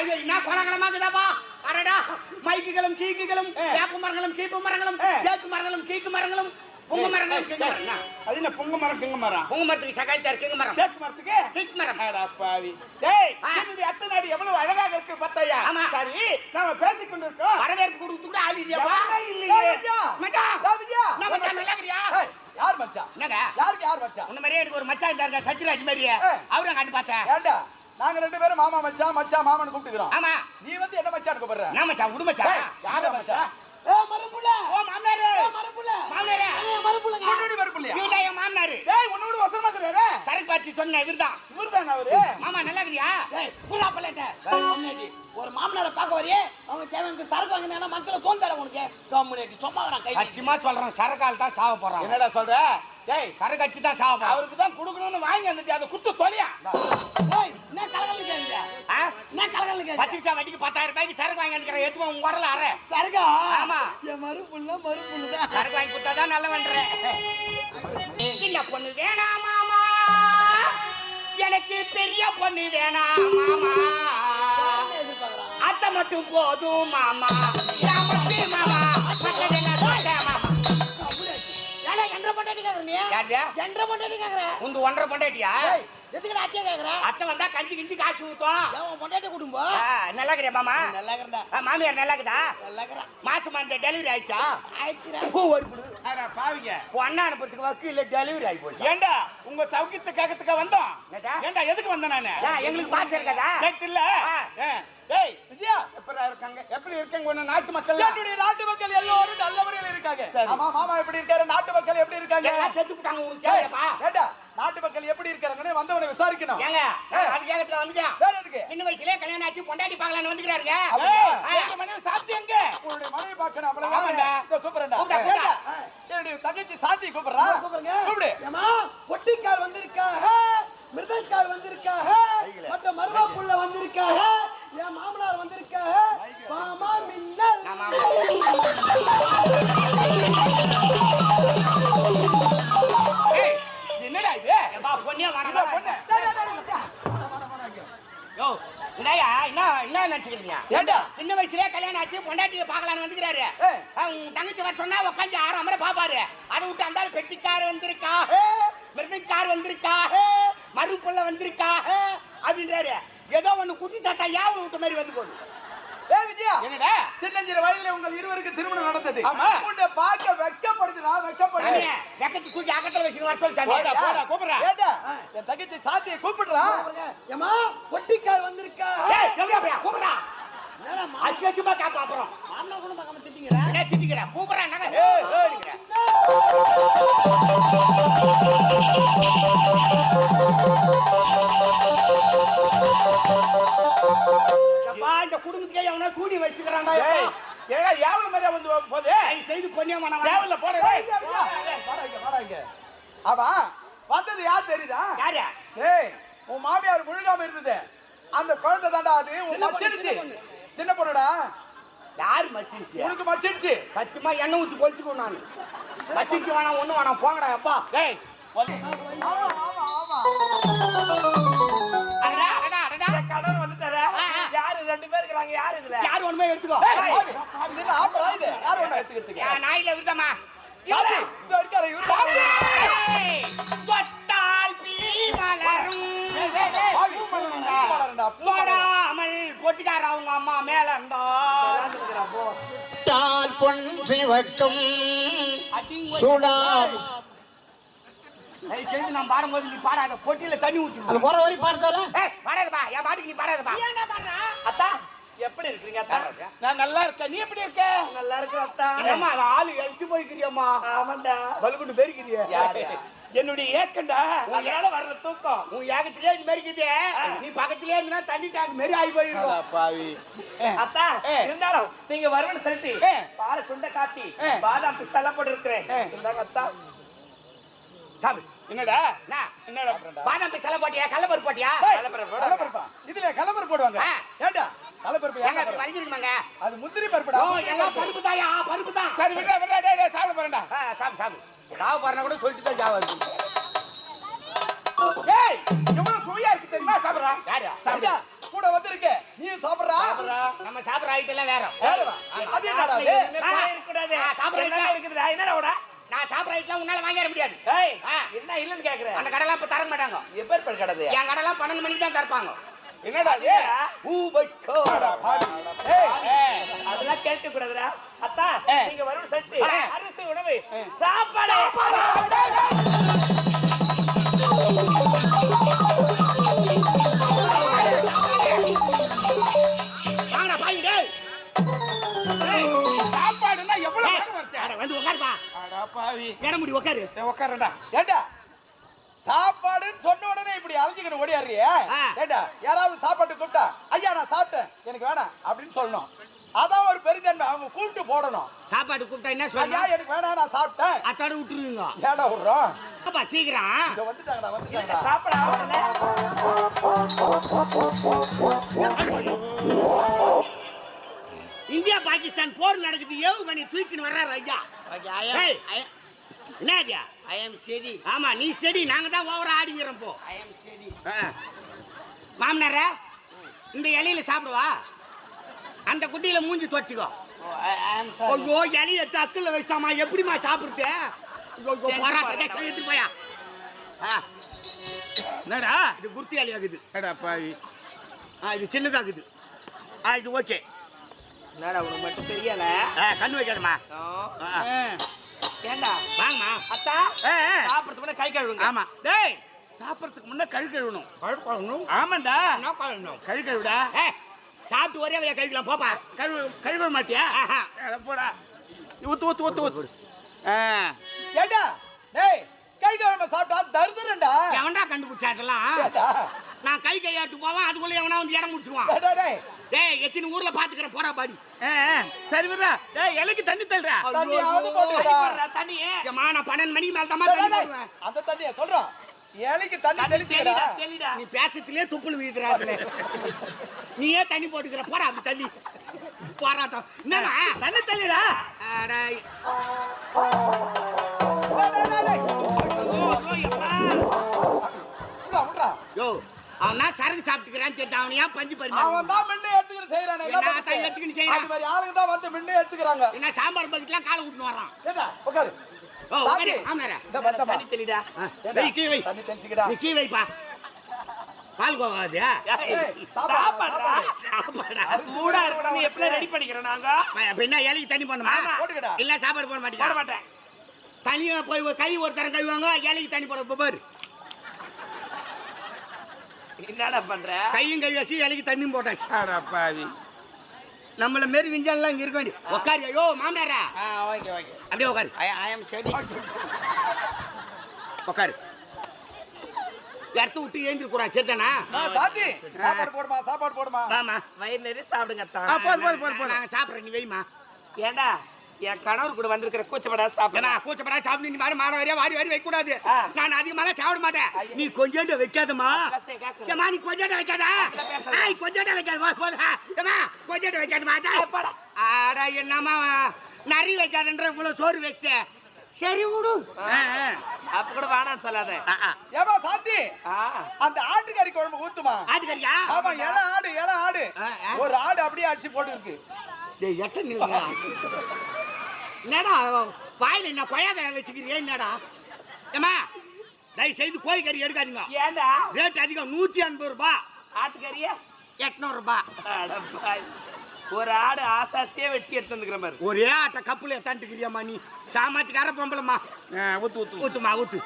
ஐயோ என்ன கோலாகலமாக்குதாப்பா அடடா மைக்குகளும் கீக்குகளும் வேப்ப மரங்களும் கீப்பு மரங்களும் தேக்கு மரங்களும் கீக்கு மரங்களும் புங்க மரங்களும் கீக்கு மரம்? அது என்ன பொங்க மரம் கிங்க மரம்? புங்க மரத்துக்கு சகாயத்தா இருக்கு மரம். தேக்கு மரத்துக்கு? கீக்கு மரம். அடா பாவி. டேய். என்னுடைய அத்தை நாடு எவ்வளவு அழகாக இருக்கு பத்தையா ஆமா. சரி நாம பேசிக் கொண்டிருக்கோம். வரவேற்பு கொடுத்து கூட ஆள் இல்லையாப்பா இல்லையே. மச்சான்? விஜயா. என்ன மச்சான் நல்லா இருக்கிறியா? யார் மச்சான்? என்னங்க? யாருக்கு யார் மச்சான்? உன்ன மாதிரியே எனக்கு ஒரு மச்சான் இருந்தாருங்க சத்யராஜ் மாதிரியே. அவரை கண்டு பார்த்தேன். ஏண்டா? நாங்க ரெண்டு பேரும் மாமா மச்சான் மச்சான் மாமன் கூப்பிட்டுக்கிறோம். ஆமா. நீ வந்து என்ன மச்சான் கூப்பிடுற என்ன மச்சான் விடு மச்சான். யார மச்சான்? ஓ மரம்புள்ள ஓ மாமனாரு. மரம்புள்ள மாமனாரே. மரம்புள்ளங்க முன்னாடி வரப்பு இல்லையா இவர்தான் என் மாமனாரு. டேய் உன்னோட வசமா இருக்கிறாரே. சரக்கு பாத்தி சொன்ன இவர்தான். இவர்தானா அவரு? மாமா நல்லா இருக்கிறியா? ஏய் புள்ளா பல்லட்ட முன்னாடி ஒரு மாமனாரை பார்க்க வரையே. அவங்க தேவையான சரக்கு வாங்கினா மனசுல தோந்தார உனக்கு. முன்னாடி சும்மா வரான் கை சத்தியமா சொல்றேன் சரக்கால் தான் சாவ போறான். என்னடா சொல்ற? டேய் சரக்கு அடிச்சு தான் சாவ அவருக்கு தான் கொடுக்கணும்னு வாங்கி வந்துட்டு அதை குத்து தொலையா? ஏய் என்ன கலகல ஆ? என்ன கலகல கேக்குது பத்திரிச்சா வட்டிக்கு பத்தாயிரம் ரூபாய்க்கு சரக்கு வாங்கி அனுக்கிறேன் எட்டு உங்க வரல அற சரகா ஆமா. என் மறு புள்ள மறு புள்ளதான் சரக்கு வாங்கி கொடுத்தாதான் நல்ல பண்றேன் சின்ன பொண்ணு வேணாம் மாமா. எனக்கு பெரிய பொண்ணு வேணாம் மாமா. அத்தை மட்டும் போதும் மாமா. மாமா? என்ற பொண்டாட்டி கேக்குற நீ யாருயா என்ற பொண்டாட்டி கேக்குற? உந்து ஒன்றரை பொண்டாட்டியா? எதுக்குடா அத்தியா கேக்குற? அத்தை வந்தா கஞ்சி கிஞ்சி காசு ஊத்தும். ஏன் உன் பொண்டாட்டி குடும்பம் ஆ, நல்லா இருக்கிறியா மாமா? நல்லா இருக்கிறா ஆ, மாமியார் நல்லா இருக்குதா நல்லா இருக்கிறா மாசமா இந்த டெலிவரி ஆயிடுச்சா? ஆயிடுச்சுடா. பூ ஒரு அட பாவிங்க. பொண்ணா அனுப்புறதுக்கு வக்கு இல்ல டெலிவரி ஆகி போச்சு. ஏண்டா உங்க சௌக்கியத்தை வந்தோம்? என்னடா? ஏண்டா எதுக்கு வந்தேன் நானு? எங்களுக்கு பாசம் இருக்காதா? கேட்டு இல்ல. டேய் விஜயா எப்படி இருக்காங்க? எப்படி இருக்காங்க நாட்டு மக்கள் நாட்டு மக்கள் எல்லாரும் இருக்காங்க. ஆமா மாமா எப்படி இருக்காரு? நாட்டு மக்கள் எப்படி இருக்காங்க? செத்து தேவையாப்பா ஏண்டா நாட்டு மக்கள் எப்படி இருக்காங்கன்னு வந்தவனை விசாரிக்கணும். ஏங்க. அது கேட்கறதுல வந்துட்டான். வேற எதுக்கு? சின்ன வயசுலயே கல்யாணம் ஆச்சு பொண்டாட்டி பார்க்கலான்னு வந்துக்கிறாருங்க. மனைவி சாத்தி எங்க? உன்னுடைய மனைவி பார்க்கணும் ஆமாண்டா. அவ்வளவுதான் இதோ கூப்பிடுறேன்டா. கூப்பிடா, கூப்பிடா. ஏண்டா, என்னுடைய தங்கச்சி சாந்தி கூப்பிடுறா? கூப்பிடுங்க. கூப்பிடு. ஏமா ஒட்டிக்கால் வந்திருக்காக மிருதக்கால் வந்திருக்காக உங்க தங்கச்சி வர சொன்னா உட்காந்து ஆறாம் முறை பாப்பாரு. அதை விட்டு அந்த பெட்டிக்கார் வந்திருக்கா? மிருதக்கார் வந்திருக்கா? மறுப்புள்ள வந்திருக்கா? அப்படின்றாரு. ஏதோ ஒண்ணு குட்டி சாத்தா யாவல விட்ட மாதிரி வந்து போகுது. ஏய் விஜயா என்னடா? சின்னஞ்சிறு வயதுல உங்கள் இருவருக்கு திருமணம் நடந்தது. ஆமா. உன்னை பார்க்க வெட்கப்படுதுடா வெட்கப்படுது சாமி, வெக்கத்து தூக்கி அகத்துல வச்சு வர சொல்லு. போடா, போடா, கூப்பிடுறா. ஏண்டா? என் தங்கச்சி சாத்தியை கூப்பிடுறா? ஏமா ஒட்டிக்கால் வந்திருக்காக ஏய், எப்படியா கூப்பிடுறா. என்னடா மா- அசிங்கசியமா கேப்பா அப்புறம். மாமனார் கூட பார்க்காம திட்டிங்கிறேன் என்ன திட்டிக்கிற? கூப்பிடுறா, என்னங்க? ஏய், ஏய்ங்கிற. எப்பா, இந்த குடும்பத்துக்கே எவனோ சூனியம் வச்சுக்கிறான்டா, ஏடா எவ்வளவு மாதிரியா வந்து போகுது தயவு செய்து பொண்ணியா வேணாம், வேணாம். தேவையில்ல போட ஏய், விஜயா, விஜயா. வாடா இங்க, வாடா இங்க. அவா வந்தது யார் தெரியுதா யாரு? ஏய் உன் மாமியார் முழுகாம இருந்தது அந்த குழந்தை தாண்டா அது. சின்ன பொண்ணுடா யாரு மச்சின்ச்சு? உனக்கு மச்சிருச்சு சத்தியமா எண்ணெய் ஊத்தி கொளுத்துக்குவேன் நானு. மச்சின்ச்சு வேணாம், ஒண்ணும் வேணாம், போங்கடா, அப்பா. டேய். கடன் வந்துட்டாரா ஆ, ஆ. யாரு ரெண்டு பேர் இருக்கிறாங்க யாரு இதுல யார் வேணுமோ எடுத்துக்கோ. யார் ஒண்ணு எடுத்துக்கிறதுக்கு என் நாயில விருதமா. பொன் சிவக்கும் அடிங்க. சுடாம். தயவு செய்து நான் பாடும்போது நீ பாடாத. பொட்டியில தண்ணி ஊத்தி அந்த குறை வரி பாடுறதால பாடாதப்பா. என் பாட்டுக்கு நீ பாடாதப்பா. அத்தா எப்படி இருக்கீங்க அத்தா? நான் நல்லா இருக்கேன். நீ எப்படி இருக்க? நல்லா இருக்கேன் அத்தா. அவன் ஆளு எழுச்சி போய்க்கிறியம்மா? ஆமாண்டா. பலுகுண்டு பெருக்கிறிய? யாரு? என்னுடைய ஏக்கண்டா அதனால வர்ற தூக்கம். உன் ஏகத்திலே இது மாதிரி இருக்குதே நீ பக்கத்திலே இருந்தா தண்ணி டேங்க் மாரி ஆகி போயிருக்கும். பாவி. அத்தா இருந்தாலும் நீங்க வருவன்னு சொல்லிட்டு. பாலை சுண்ட ஏ. பாதாம் பிஸ்தா போட்டு இருக்கிறேன் அத்தா. சாமி என்னடா? என்ன? என்னடா பாதாம் பி தலை போட்டியா? கள்ளப்பருப்பு போட்டியா. கலப்பருப்பா இதுல கலப்பரு போடுவாங்க. ஏண்டா? கலப்பருப்பு ஏங்க அது முந்திரி பருப்புடா. எல்லாம் பருப்பு. தாயா பருப்பு தான் சரி டேய் டேய் சாப்பிட போறேன்டா. சாமி சாமி சாவு பாருனா கூட சொல்லிட்டு தான் இருக்கு ஏய் எவ்வளவு சுவையா இருக்கு தெரியுமா சாப்பிடுறா யாரு ஏண்டா, கூட வந்திருக்க நீ சாப்பிடுறா நம்ம சாப்பிட்ற ஐட்டம் எல்லாம் வேற வேறவா? அது என்னடா அது சாப்பிடுற ஐட்டம். இருக்குதுடா. என்னடா உடா? நான் சாப்பிட்ற ஐட்டம் உன்னால வாங்கிட முடியாது ஏய். என்ன இல்லைன்னு கேக்குற? அந்த கடைலாம் இப்ப தர மாட்டாங்க எப்பேற்பட்ட கடை அது? என் கடைலாம் பன்னெண்டு மணிக்கு தான் திறப்பாங்க என்னடா இது? ஏய், அதெல்லாம் கேட்க கூடாதுடா. அத்தா, நீங்க வரும் சட்டு, அரிசி உணவு, சாப்பாடு. சாப்பாடுன்னா எவ்வளவு வந்து உட்காருப்பா அடா பாவி. இடம் முடி உட்காரு உட்காருடா. ஏண்டா? சாப்பாடுன்னு சொன்ன உடனே இப்படி அழைச்சிக்கிட்டு ஓடியாடுறியே? ஆ. ஏண்டா யாராவது சாப்பாட்டு கூப்பிட்டா ஐயா நான் சாப்பிட்டேன். எனக்கு வேணாம் அப்படின்னு சொல்லணும். அதான் ஒரு பெருந்தன்மை. அவங்க கூப்பிட்டு போடணும். சாப்பாடு கூப்பிட்டா என்ன ஐயா சொல்லணும் எனக்கு வேணாம் நான் சாப்பிட்டேன். அத்தோட விட்டுருவீங்க. ஏண்டா விடுறோம் அப்பா சீக்கிரம். இங்க வந்துட்டாங்கடா வந்துட்டாங்கடா. சாப்பாடு? இந்தியா பாகிஸ்தான் போர் நடக்குது. ஏவுகணை தூக்கின்னு வர்றாரு ஐயா. ஏய், என்ன ஐயா? I am steady. ஆமா நீ ஸ்டெடி நாங்க தான் ஓவரா ஆடிங்கிறோம் போ. I am steady. மாமனார இந்த இலையில சாப்பிடுவா? அந்த குட்டியில மூஞ்சி துவச்சிக்கோ Oh, I, I am sorry. ஐயோ இலையை எடுத்து அக்கில் வச்சிட்டாமா? எப்படிமா சாப்பிடுறது? போராட்டத்தை எடுத்து போயா. ஆ, என்னடா? இது குர்த்தி இலையாகுது. அடா பாவி. ஆ இது சின்னதாகுது. ஆ இது ஓகே என்னடா உனக்கு மட்டும் தெரியல? ஆ கண்ணு வைக்காதம்மா. ஆ. ஏண்டா? வாங்கம்மா. அத்தா. சாப்பிடுறதுக்கு முன்ன கை கழுவுங்க. ஆமா. டேய் சாப்பிட்றதுக்கு முன்ன கழு கழுவணும். கழுவணும்? ஆமாண்டா. என்ன கழுவணும்? கழு கழுவுடா. ஏ சாப்பிட்டு ஒரே வையா கழுவிக்கலாம் போப்பா. கழுவு கழுவ மாட்டியா? போடா. ஊத்து ஊத்து ஊத்து ஊத்து. ஆ. ஏண்டா? டேய் கை கழுவ சாப்பிட்டா தருதுறேன்டா எவன்டா கண்டுபிடிச்சா இதெல்லாம் நான் கை கையாட்டு போவேன் அதுக்குள்ள எவனா வந்து இடம் முடிச்சுக்குவான். டேய், டேய் டேய். எத்தனை ஊர்ல பாத்துக்கிற போடா பாடி. சரி விடுறா. டேய் இலைக்கு தண்ணி தள்ளுடா தண்ணியாவது தண்ணி போட்டுடா போடுறா, தண்ணி. ஏம்மா நான் பன்னெண்டு மணிக்கு மேல தான் தண்ணி. அந்த தண்ணிய சொல்றோம் ஏழைக்கு தண்ணி தெளிச்சுடா நீ பேசத்திலே துப்புள் வீசுறாதுல நீயே தண்ணி போட்டுக்கிற போடா அப்படி தள்ளி. போராட்டம். என்னடா தண்ணி தள்ளிடா யோ அவனா சரக்கு ஏன் பஞ்சு பரிமாறி? அவன் தான் முன்ன எடுத்துக்கிட்டு செய்யறானே என்ன தான்? எடுத்துக்கிட்டு செய்யறான்? அது மாதிரி ஆளுங்க தான் வந்து முன்ன எடுத்துக்கிறாங்க என்ன சாம்பார் பக்கெட்லாம் காலை வரான் உட்காரு ஓ. உட்காரு, ஆமாடா இந்த பத்தமா தண்ணி தெளிடா. கீ வை தண்ணி தெளிச்சுக்கிடா. நீ கீ வைப்பா. பால் கோவாது? ஏய், சாப்பாடா, சாப்பாடா? சூடா இருக்கணும் எப்படி ரெடி பண்ணிக்கிறோம் நாங்க? அப்ப என்ன இலைக்கு தண்ணி பண்ணுமா இல்ல சாப்பாடு போட போட மாட்டேங்க மாட்டேன். தனியா போய் கை ஒரு தரம் கழுவாங்க இலைக்கு தண்ணி போட பாரு. என்னடா பண்ற? கையும் கை வச்சு இலைக்கு தண்ணியும் போட்டாச்சு நம்மள மாரி விஞ்ஞானலாம் இங்க இருக்க வேண்டிய உட்காரு ஐயோ மாமனாரா? Ah, okay, okay. அப்படியே உட்காரு I, I am steady. உட்காரு இடத்த விட்டு ஏந்திர கூடாது சரிதானா? சாப்பாடு போடுமா சாப்பாடு போடுமா? வாமா வயிறு நிறைய சாப்பிடுங்க. போதும் போதும் போதும் போதும் நாங்க சாப்பிட்றேன் நீ வைமா ஏண்டா? என் கணவர் கூட வந்திருக்கிற கூச்சப்படா சாப்பிடா கூச்சப்படா சாப்பிட்டு நீ மாதிரி மாற வரையா வாரி வாரி வைக்க கூடாது. நான் அதிகமாலாம் சாப்பிட மாட்டேன் நீ கொஞ்சோண்டு வைக்காதம்மா. ஏமா நீ கொஞ்சோண்டு வைக்காத. ஆய் கொஞ்சோண்டு வைக்காத போதா ஏமா கொஞ்சோண்டு வைக்காத மாட்டா. ஆடா என்னம்மா நிறைய வைக்காதன்ற இவ்வளவு சோறு வச்சிட்ட சரி விடு. அப்ப கூட வேணாம்னு சொல்லாத. ஏமா சாந்தி. அந்த ஆட்டுக்கறி குழம்பு ஊத்துமா ஆட்டுக்கறியா ஆமா இலை ஆடு இலை ஆடு. ஒரு ஆடு அப்படியே அடிச்சு போட்டு இருக்கு டேய் எட்ட நில்லுங்க என்னடா வாயில என்ன கொய்யாக்காய் வச்சுக்கிறியே என்னடா? ஏமா தயவு செய்து கோழி கறி எடுக்காதீங்க. ஏண்டா? ரேட் அதிகம் நூத்தி எண்பது ரூபாய் ஆட்டுக்கறிய? எட்நூறு ரூபாய் அட பாவி. ஒரு ஆடு ஆசாசியே வெட்டி எடுத்து வந்துக்கிற மாதிரி ஒரே ஆட்ட கப்புல எத்தாண்டுக்கிறியாம்மா நீ. சாமாத்துக்கார பொம்பளம்மா. ஊத்து ஊத்து ஊத்துமா ஊத்து.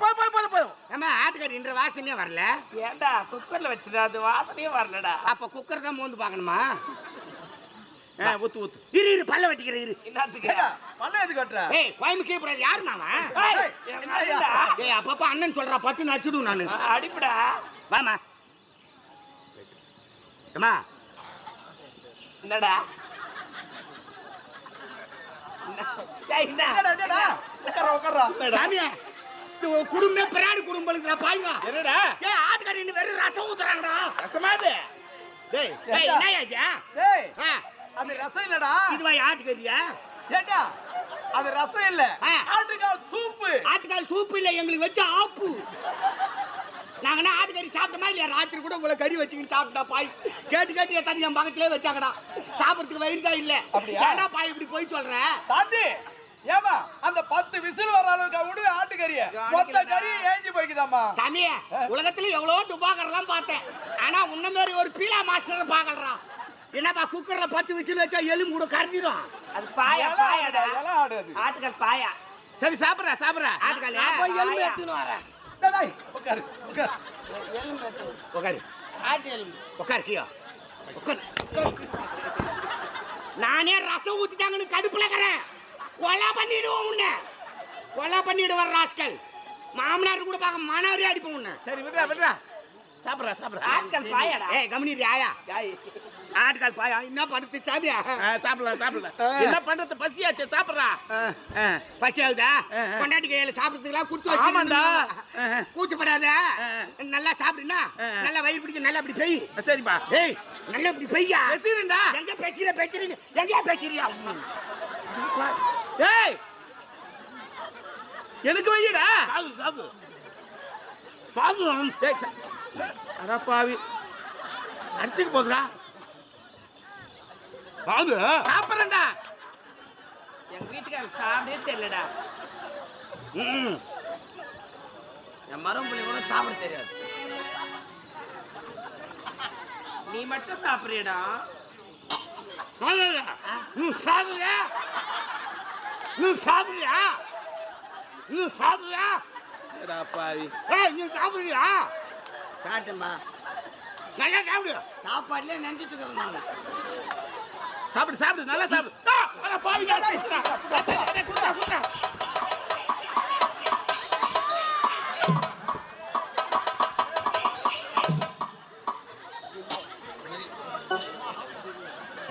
போதும் போதும் போதும் போதும் ஏமா ஆட்டுக்கறின்ற வாசனையே வரல? ஏண்டா குக்கர்ல வச்சுடா அது வாசனையே வரலடா. அப்ப குக்கர் தான் மோந்து பார்க்கணுமா? ஊத்து ஊத்து. இரு இரு பல்ல வெட்டிக்கிற இரு. பல்ல எது கட்டுற ஏய் கோயம்பு யாரு மாமா ஏய், அப்பப்ப அண்ணன் சொல்றா பத்து நச்சுடும் நானு. அடிப்புடா. வாமா ஏமா என்னடா? சாமியா குடும்பமே பிராணி குடும்பம் பாய்ங்க. என்னடா? ஏய் ஆட்டுக்கறி இன்னும் வெறும் ரசம் ஊத்துறாங்கடா. ரசமாது டேய் இது? அது ரசம் இல்லடா. இதுவா ஆட்டுக்கறியா ஏண்டா? அது ரசம் இல்ல. ஆட்டுக்கால் சூப்பு. ஆட்டுக்கால் சூப்பு இல்ல எங்களுக்கு வச்ச ஆப்பு. நாங்க என்ன ஆட்டுக்கறி சாப்பிட்டோமா இல்லையா? ராத்திரி கூட உங்களை கறி வச்சுக்கிட்டு சாப்பிட்டா பாய். கேட்டு கேட்டு என் தண்ணி என் பக்கத்திலே வச்சாங்கடா. சாப்பிட்றதுக்கு வயிறு தான் இல்ல. அப்படியா? ஏன்டா பாய் இப்படி போய் சொல்ற? சாந்தி ஏமா அந்த பத்து விசில் வர அளவுக்கு விடு ஆட்டுக்கறிய மொத்த கறி ஏஞ்சி போய்க்குதாம்மா. சாமி உலகத்துல எவ்வளோ டுபாக்கர்லாம் பார்த்தேன். ஆனா உன்ன மாதிரி ஒரு பீலா மாஸ்டர் பார்க்கலடா. என்னப்பா குக்கர்ல பத்து விசில் வச்சா எலும்பு கூட கரைஞ்சிடும் அது பாயா பாயாடா. ஆட்டுக்கால் பாயா. சரி சாப்பிட்ற சாப்பிட்ற. ஆட்டுக்கால நான் போய் எலும்பு எடுத்துன்னு வரேன். உட்காரு உட்காரு எலும்பு உட்காரு ஆட்டு எலும்பு. உட்காரு கியோ உட்காரு. நானே ரசம் ஊத்திட்டாங்கன்னு கடுப்புல இருக்கிறேன். கொலை பண்ணிடுவோம் உன்னை. கொலை பண்ணிடுவார் ராஸ்கல். மாமனார் கூட பார்க்க மாணவரே அடிப்போம் உன்னை. சரி விடுறா விடுறா. சாப்பிட்றா சாப்பிட்றா. ஆட்டுக்கால் பாயாடா. ஏய் கவனிடுறி ஆயா. ஜாய் ஆட்டுக்கால் பாயா என்ன படுத்து சாப்பியா சாப்பிடலாம் சாப்பிடலாம். என்ன பண்றது பசியாச்சு சாப்பிடுறா. பசி ஆகுதா? கொண்டாட்டி கையில சாப்பிடுறதுக்குலாம் குத்து ஆமாண்டா. கூச்சப்படாத. நல்லா சாப்பிடுனா நல்லா வயிறு பிடிக்க நல்லா இப்படி பெய். சரிப்பா. ஏய் நல்லா இப்படி பெய்யா? பேசுறேன்டா எங்க பேச்சுற பேச்சுறீங்க எங்கயா பேச்சுறியா ஏய் எனக்கு வையடா. காது ஏய் ச- அட பாவி அடிச்சுக்க போதுடா. காது சாப்பிடுறேன்டா. எங்க வீட்டுக்கார சாப்பிடவே தெரியலடா. ம் என் மரம் கூட சாப்பிட தெரியாது. நீ மட்டும் சாப்பிடுறியடா. நீ சாப்பிடுறியா? நீ சாப்பிடுறியா? நீ சாப்பிடுறியா? பாவி. நீ சாப்பிடுறியா? சாப்பிட்டேன்பா நல்லா சாப்பிடு. சாப்பாடுலேயே நினைச்சிட்டு இருக்கிறேன் நான். சாப்பிடு சாப்பிடு நல்லா சாப்பிடு பாவி